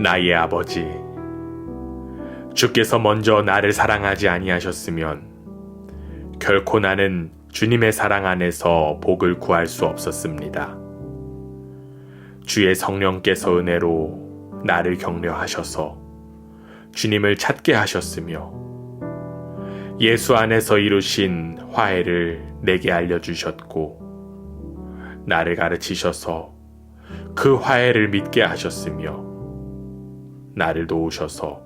나의 아버지, 주께서 먼저 나를 사랑하지 아니하셨으면 결코 나는 주님의 사랑 안에서 복을 구할 수 없었습니다. 주의 성령께서 은혜로 나를 격려하셔서 주님을 찾게 하셨으며 예수 안에서 이루신 화해를 내게 알려주셨고 나를 가르치셔서 그 화해를 믿게 하셨으며 나를 도우셔서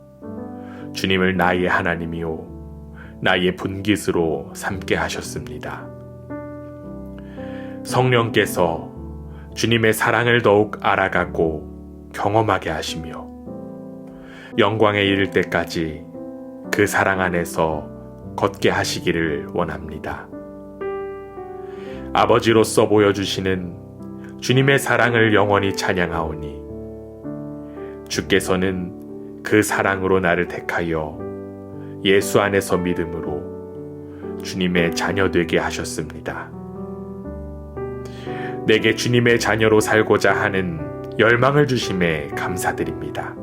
주님을 나의 하나님이요 나의 분깃으로 삼게 하셨습니다. 성령께서 주님의 사랑을 더욱 알아가고 경험하게 하시며 영광에 이를 때까지 그 사랑 안에서 걷게 하시기를 원합니다. 아버지로서 보여주시는 주님의 사랑을 영원히 찬양하오니 주께서는 그 사랑으로 나를 택하여 예수 안에서 믿음으로 주님의 자녀 되게 하셨습니다. 내게 주님의 자녀로 살고자 하는 열망을 주심에 감사드립니다.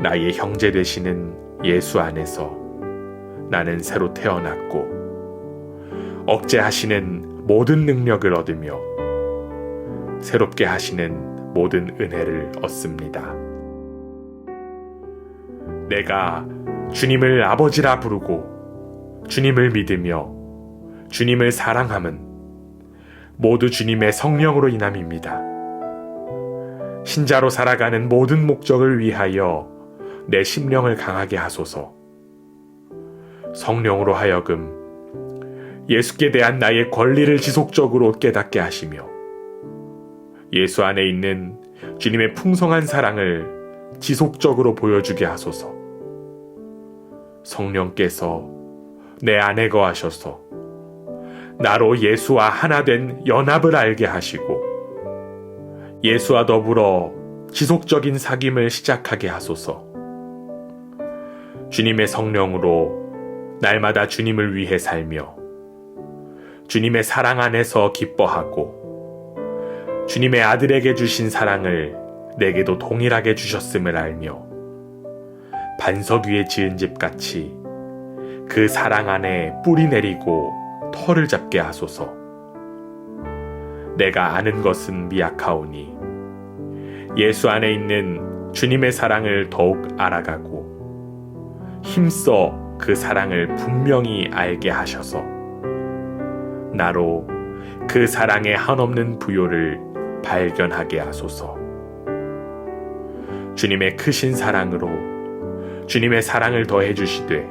나의 형제 되시는 예수 안에서 나는 새로 태어났고 억제하시는 모든 능력을 얻으며 새롭게 하시는 모든 은혜를 얻습니다. 내가 주님을 아버지라 부르고 주님을 믿으며 주님을 사랑함은 모두 주님의 성령으로 인함입니다. 신자로 살아가는 모든 목적을 위하여 내 심령을 강하게 하소서. 성령으로 하여금 예수께 대한 나의 권리를 지속적으로 깨닫게 하시며 예수 안에 있는 주님의 풍성한 사랑을 지속적으로 보여주게 하소서. 성령께서 내 안에 거하셔서 나로 예수와 하나 된 연합을 알게 하시고 예수와 더불어 지속적인 사귐을 시작하게 하소서. 주님의 성령으로 날마다 주님을 위해 살며 주님의 사랑 안에서 기뻐하고 주님의 아들에게 주신 사랑을 내게도 동일하게 주셨음을 알며 반석 위에 지은 집 같이 그 사랑 안에 뿌리 내리고 털을 잡게 하소서. 내가 아는 것은 미약하오니 예수 안에 있는 주님의 사랑을 더욱 알아가고 힘써 그 사랑을 분명히 알게 하셔서 나로 그 사랑의 한없는 부요를 발견하게 하소서. 주님의 크신 사랑으로 주님의 사랑을 더해 주시되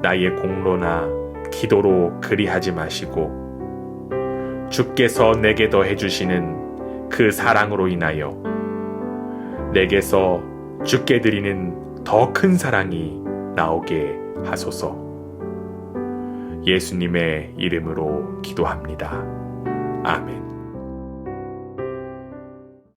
나의 공로나 기도로 그리하지 마시고 주께서 내게 더해 주시는 그 사랑으로 인하여 내게서 주께 드리는 더 큰 사랑이 나오게 하소서. 예수님의 이름으로 기도합니다. 아멘.